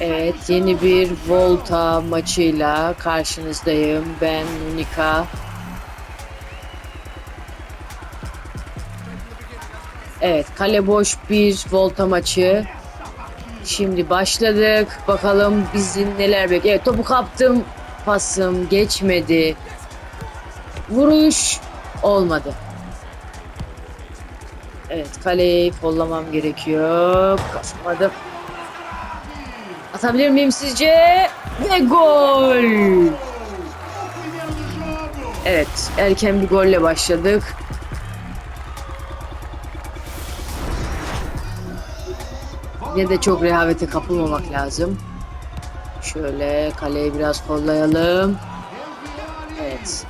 Evet yeni bir Volta maçıyla karşınızdayım. Ben Unika. Evet kale boş bir Volta maçı. Şimdi başladık. Bakalım bizi neler bekliyor. Evet topu kaptım. Pasım geçmedi. Vuruş olmadı. Evet kaleyi kollamam gerekiyor. Kasmadım. Atabilir miyim sizce? Ve gol! Evet erken bir golle başladık. Yine de çok rehavete kapılmamak lazım. Şöyle kaleyi biraz kollayalım. Evet.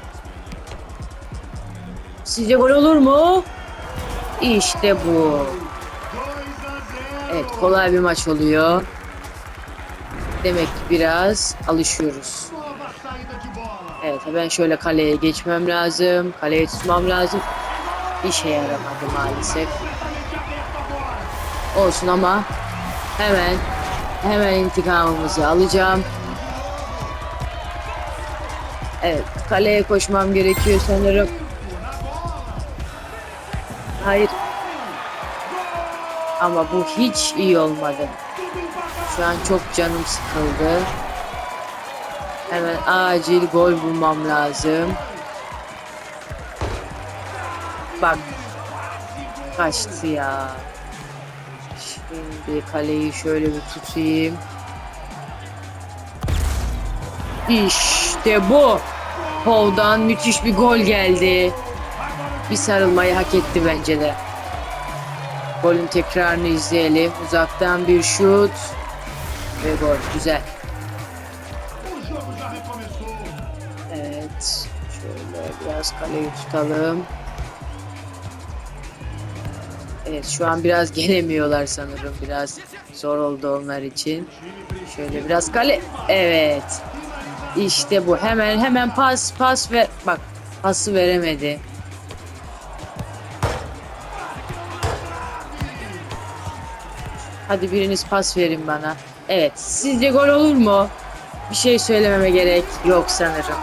Sizce gol olur mu? İşte bu. Evet kolay bir maç oluyor. Demek ki biraz alışıyoruz. Evet ben şöyle kaleye geçmem lazım. Kaleye tutmam lazım. İşe yaramadı maalesef. Olsun ama hemen hemen intikamımızı alacağım. Evet kaleye koşmam gerekiyor sanırım. Hayır. Ama bu hiç iyi olmadı. Şu an çok canım sıkıldı. Hemen acil gol bulmam lazım. Bak. Kaçtı ya. Şimdi kaleyi şöyle bir tutayım. İşte bu. Hov'dan müthiş bir gol geldi. Bir sarılmayı hak etti bence de. Golün tekrarını izleyelim. Uzaktan bir şut. Ve gol. Güzel. Evet. Şöyle biraz kaleyi tutalım. Evet şu an biraz gelemiyorlar sanırım. Biraz zor oldu onlar için. Şöyle biraz kale. Evet. İşte bu. Hemen hemen pas pas ve bak pası veremedi. Hadi biriniz pas verin bana. Evet. Sizce gol olur mu? Bir şey söylememe gerek yok sanırım.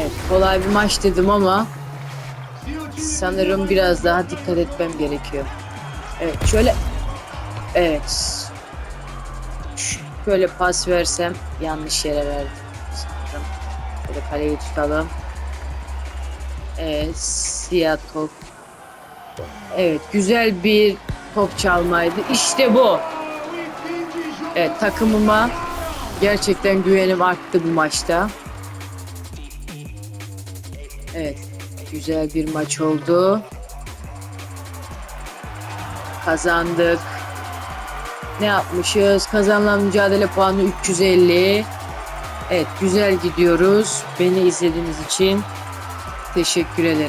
Evet. Kolay bir maç dedim ama sanırım biraz daha dikkat etmem gerekiyor. Evet. Şöyle. Evet. Şöyle pas versem yanlış yere verdim. Sanırım. Şöyle kaleyi tutalım. Evet. Siyah top Evet güzel bir top çalmaydı. İşte bu. Evet takımıma gerçekten güvenim arttı bu maçta. Evet güzel bir maç oldu. Kazandık. Ne yapmışız? Kazanılan mücadele puanı 350. Evet güzel gidiyoruz. Beni izlediğiniz için teşekkür ederim.